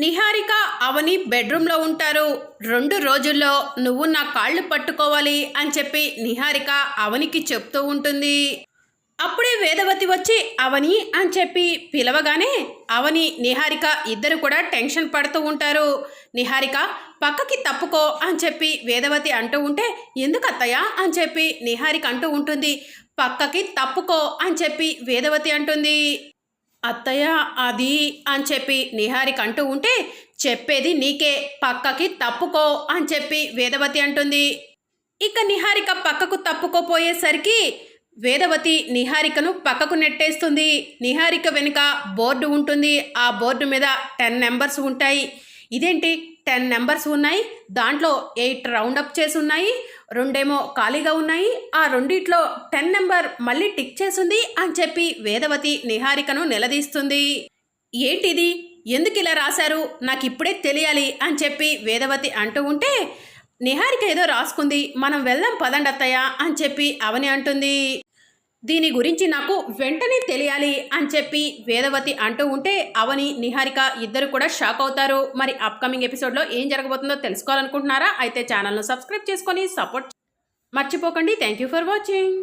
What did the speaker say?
నిహారిక అవని బెడ్రూమ్లో ఉంటారు. రెండు రోజుల్లో నువ్వు నా కాళ్ళు పట్టుకోవాలి అని చెప్పి నిహారిక అవనికి చెప్తూ ఉంటుంది. అప్పుడే వేదవతి వచ్చి అవని అని చెప్పి పిలవగానే అవని నిహారిక ఇద్దరు కూడా టెన్షన్ పడుతూ ఉంటారు. నిహారిక పక్కకి తప్పుకో అని చెప్పి వేదవతి అంటూ ఉంటే ఎందుకు అత్తయ్య అని చెప్పి నిహారిక అంటూ ఉంటుంది. పక్కకి తప్పుకో అని చెప్పి వేదవతి అంటుంది. అత్తయ్య అది అని చెప్పి నిహారిక అంటూ ఉంటే చెప్పేది నీకే పక్కకి తప్పుకో అని చెప్పి వేదవతి అంటుంది. ఇక నిహారిక పక్కకు తప్పుకోపోయేసరికి వేదవతి నిహారికను పక్కకు నెట్టేస్తుంది. నిహారిక వెనుక బోర్డు ఉంటుంది. ఆ బోర్డు మీద టెన్ నెంబర్స్ ఉంటాయి. ఇదేంటి? టెన్ నెంబర్స్ ఉన్నాయి. దాంట్లో ఎయిట్ రౌండప్ చేసి ఉన్నాయి రెండేమో ఖాళీగా ఉన్నాయి. ఆ రెండిట్లో టెన్ నెంబర్ మళ్ళీ టిక్ చేసింది అని చెప్పి వేదవతి నిహారికను నిలదీస్తుంది. ఏంటిది? ఎందుకు ఇలా రాశారు? నాకు ఇప్పుడే తెలియాలి అని చెప్పి వేదవతి అంటూ ఉంటే నిహారిక ఏదో రాసుకుంది. మనం వెళ్దాం పదండి అత్తయ్య అని చెప్పి అవని అంటుంది. దీని గురించి నాకు వెంటనే తెలియాలి అని చెప్పి వేదవతి అంటూ ఉంటే అవని నిహారిక ఇద్దరు కూడా షాక్ అవుతారు. మరి అప్కమింగ్ ఎపిసోడ్లో ఏం జరగబోతుందో తెలుసుకోవాలనుకుంటున్నారా? అయితే ఛానల్ను సబ్స్క్రైబ్ చేసుకొని సపోర్ట్ మర్చిపోకండి. Thank you for watching